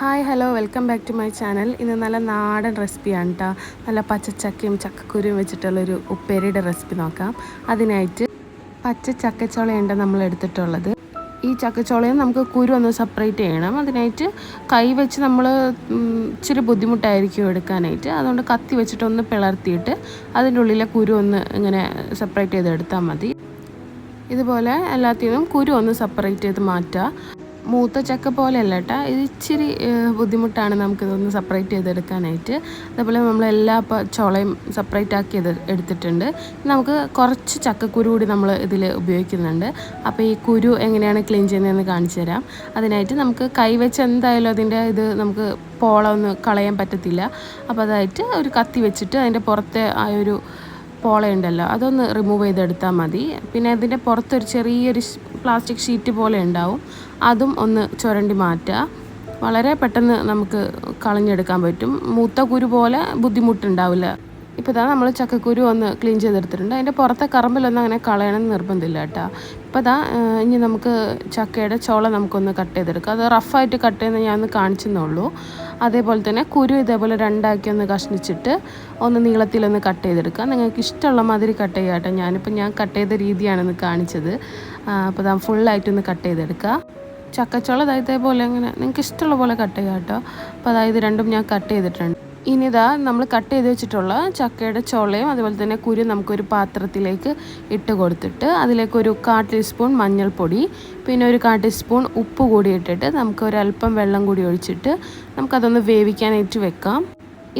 Hi hello welcome back to my channel ഇന്ന് നല്ല നാടൻ റെസിപ്പിയാണ് കേട്ടോ നല്ല പച്ചച്ചക്കയും ചക്കക്കുരുവും വെച്ചിട്ടുള്ളൊരു ഉപ്പേരിയുടെ റെസിപ്പി നോക്കാം. അതിനായിട്ട് പച്ച ചക്കച്ചോളയുണ്ട് നമ്മൾ എടുത്തിട്ടുള്ളത്. ഈ ചക്കച്ചോളയും നമുക്ക് കുരു ഒന്ന് സെപ്പറേറ്റ് ചെയ്യണം. അതിനായിട്ട് കൈ വെച്ച് നമ്മൾ ഇച്ചിരി ബുദ്ധിമുട്ടായിരിക്കും എടുക്കാനായിട്ട്. അതുകൊണ്ട് കത്തി വെച്ചിട്ടൊന്ന് പിളർത്തിയിട്ട് അതിന്റെ ഉള്ളിലെ കുരു ഒന്ന് ഇങ്ങനെ സെപ്പറേറ്റ് ചെയ്തെടുത്താൽ മതി. ഇതുപോലെ എല്ലാത്തിനും കുരു ഒന്ന് സെപ്പറേറ്റ് ചെയ്ത് മാറ്റുക. മൂത്ത ചക്ക പോലെയല്ല കേട്ടോ. ഇത് ഇച്ചിരി ബുദ്ധിമുട്ടാണ് നമുക്കിതൊന്ന് സെപ്പറേറ്റ് ചെയ്തെടുക്കാനായിട്ട്. അതേപോലെ നമ്മൾ എല്ലാ ചോളയും സെപ്പറേറ്റ് ആക്കി എടുത്തിട്ടുണ്ട്. നമുക്ക് കുറച്ച് ചക്കക്കുരു കൂടി നമ്മൾ ഇതിൽ ഉപയോഗിക്കുന്നുണ്ട്. അപ്പോൾ ഈ കുരു എങ്ങനെയാണ് ക്ലീൻ ചെയ്യുന്നതെന്ന് കാണിച്ചു തരാം. അതിനായിട്ട് നമുക്ക് കൈ വെച്ച് എന്തായാലും അതിന്റെ ഇത് നമുക്ക് പോള ഒന്ന് കളയാൻ പറ്റത്തില്ല. അപ്പോൾ അതായിട്ട് ഒരു കത്തി വെച്ചിട്ട് അതിന്റെ പുറത്തെ ആ ഒരു പോളയുണ്ടല്ലോ അതൊന്ന് റിമൂവ് ചെയ്തെടുത്താൽ മതി. പിന്നെ അതിന്റെ പുറത്തൊരു ചെറിയൊരു പ്ലാസ്റ്റിക് ഷീറ്റ് പോലെ ഉണ്ടാവും. അതും ഒന്ന് ചുരണ്ടി മാറ്റുക. വളരെ പെട്ടെന്ന് നമുക്ക് കളഞ്ഞെടുക്കാൻ പറ്റും. മൂത്ത കുരു പോലെ ബുദ്ധിമുട്ടുണ്ടാവില്ല. ഇപ്പോൾ ഇതാ നമ്മൾ ചക്കക്കുരു ഒന്ന് ക്ലീൻ ചെയ്തെടുത്തിട്ടുണ്ട്. അതിന്റെ പുറത്തെ കറമ്പിലൊന്നും അങ്ങനെ കളയണം നിർബന്ധമില്ല കേട്ടോ. ഇപ്പോൾ ഇതാ ഇനി നമുക്ക് ചക്കയുടെ ചോള നമുക്കൊന്ന് കട്ട് ചെയ്തെടുക്കാം. അത് റഫായിട്ട് കട്ട് ചെയ്യുന്ന ഞാൻ ഒന്ന് കാണിച്ചെന്നുള്ളൂ അതേപോലെ തന്നെ കുരു ഇതേപോലെ രണ്ടാക്കി ഒന്ന് കഷ്ണിച്ചിട്ട് ഒന്ന് നീളത്തിലൊന്ന് കട്ട് ചെയ്തെടുക്കുക നിങ്ങൾക്ക് ഇഷ്ടമുള്ള മാതിരി കട്ട് ചെയ്യുക കേട്ടോ. ഞാനിപ്പോൾ ഞാൻ കട്ട് ചെയ്ത രീതിയാണെന്ന് കാണിച്ചത്. അപ്പോൾ ഇതാ ഫുള്ളായിട്ടൊന്ന് കട്ട് ചെയ്തെടുക്കുക ചക്കച്ചോള അതായത് ഇതേപോലെ അങ്ങനെ നിങ്ങൾക്ക് ഇഷ്ടമുള്ള പോലെ കട്ട് ചെയ്യാം കേട്ടോ. അപ്പോൾ അതായത് രണ്ടും ഞാൻ കട്ട് ചെയ്തിട്ടുണ്ട്. ഇനി ഇതാ നമ്മൾ കട്ട് ചെയ്ത് വെച്ചിട്ടുള്ള ചക്കയുടെ ചോളയും അതുപോലെ തന്നെ കുരു നമുക്കൊരു പാത്രത്തിലേക്ക് ഇട്ട് കൊടുത്തിട്ട് അതിലേക്ക് ഒരു കാ ടീസ്പൂൺ മഞ്ഞൾപ്പൊടി പിന്നെ ഒരു കാ ടീസ്പൂൺ ഉപ്പ് കൂടി ഇട്ടിട്ട് നമുക്ക് ഒരല്പം വെള്ളം കൂടി ഒഴിച്ചിട്ട് നമുക്കതൊന്ന് വേവിക്കാനായിട്ട് വെക്കാം.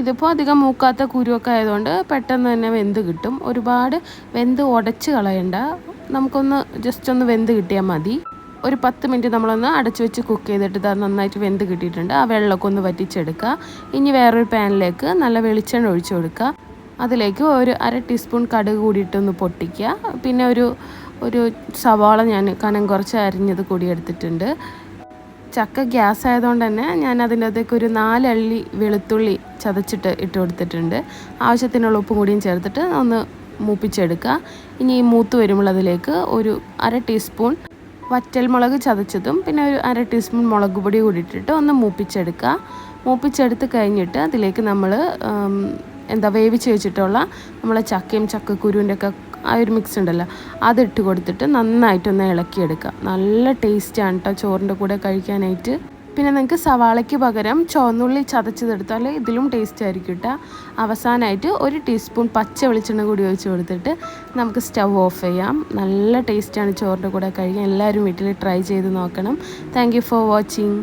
ഇതിപ്പോൾ അധികം മൂക്കാത്ത കുരുവൊക്കെ ആയതുകൊണ്ട് പെട്ടെന്ന് തന്നെ വെന്ത് കിട്ടും. ഒരുപാട് വെന്ത് ഉടച്ച് കളയണ്ട. നമുക്കൊന്ന് ജസ്റ്റ് ഒന്ന് വെന്ത് കിട്ടിയാൽ മതി. ഒരു പത്ത് മിനിറ്റ് നമ്മളൊന്ന് അടച്ചു വെച്ച് കുക്ക് ചെയ്തിട്ട് അത് നന്നായിട്ട് വെന്ത് കിട്ടിയിട്ടുണ്ട്. ആ വെള്ളമൊക്കെ ഒന്ന് വറ്റിച്ചെടുക്കുക. ഇനി വേറൊരു പാനിലേക്ക് നല്ല വെളിച്ചെണ്ണ ഒഴിച്ചു കൊടുക്കുക. അതിലേക്ക് ഒരു അര ടീസ്പൂൺ കടുക് കൂടിയിട്ടൊന്ന് പൊട്ടിക്കുക. പിന്നെ ഒരു ഒരു സവാള ഞാൻ കനം കുറച്ച് അരിഞ്ഞത് കൂടി എടുത്തിട്ടുണ്ട്. ചക്ക ഗ്യാസ് ആയതുകൊണ്ട് തന്നെ ഞാൻ അതിന്റെ അകത്തേക്ക് ഒരു നാലള്ളി വെളുത്തുള്ളി ചതച്ചിട്ട് ഇട്ട് കൊടുത്തിട്ടുണ്ട്. ആവശ്യത്തിനുള്ള ഉപ്പും കൂടിയും ചേർത്തിട്ട് ഒന്ന് മൂപ്പിച്ചെടുക്കുക. ഇനി ഈ മൂത്ത് വരുമ്പോൾ അതിലേക്ക് ഒരു അര ടീസ്പൂൺ വറ്റൽമുളക് ചതച്ചതും പിന്നെ ഒരു അര ടീസ്പൂൺ മുളക് പൊടി കൂടി ഇട്ടിട്ട് ഒന്ന് മൂപ്പിച്ചെടുക്കുക. മൂപ്പിച്ചെടുത്ത് കഴിഞ്ഞിട്ട് അതിലേക്ക് നമ്മൾ എന്താ വേവിച്ച് വെച്ചിട്ടുള്ള നമ്മളെ ചക്കയും ചക്കക്കുരുവിന്റെ ഒക്കെ ആ ഒരു മിക്സ് ഉണ്ടല്ലോ അതിട്ട് കൊടുത്തിട്ട് നന്നായിട്ടൊന്ന് ഇളക്കിയെടുക്കുക. നല്ല ടേസ്റ്റാണ് കേട്ടോ ചോറിന്റെ കൂടെ കഴിക്കാനായിട്ട്. പിന്നെ നിങ്ങൾക്ക് സവാളയ്ക്ക് പകരം ചുവന്നുള്ളി ചതച്ചതെടുത്താൽ ഇതിലും ടേസ്റ്റ് ആയിരിക്കും കേട്ടോ അവസാനമായിട്ട് ഒരു ടീസ്പൂൺ പച്ച വെളിച്ചെണ്ണ കൂടി ഒഴിച്ച് കൊടുത്തിട്ട് നമുക്ക് സ്റ്റവ് ഓഫ് ചെയ്യാം. നല്ല ടേസ്റ്റാണ് ചോറിന്റെ കൂടെ കഴിക്കാൻ. എല്ലാവരും വീട്ടിൽ ട്രൈ ചെയ്ത് നോക്കണം. Thank for watching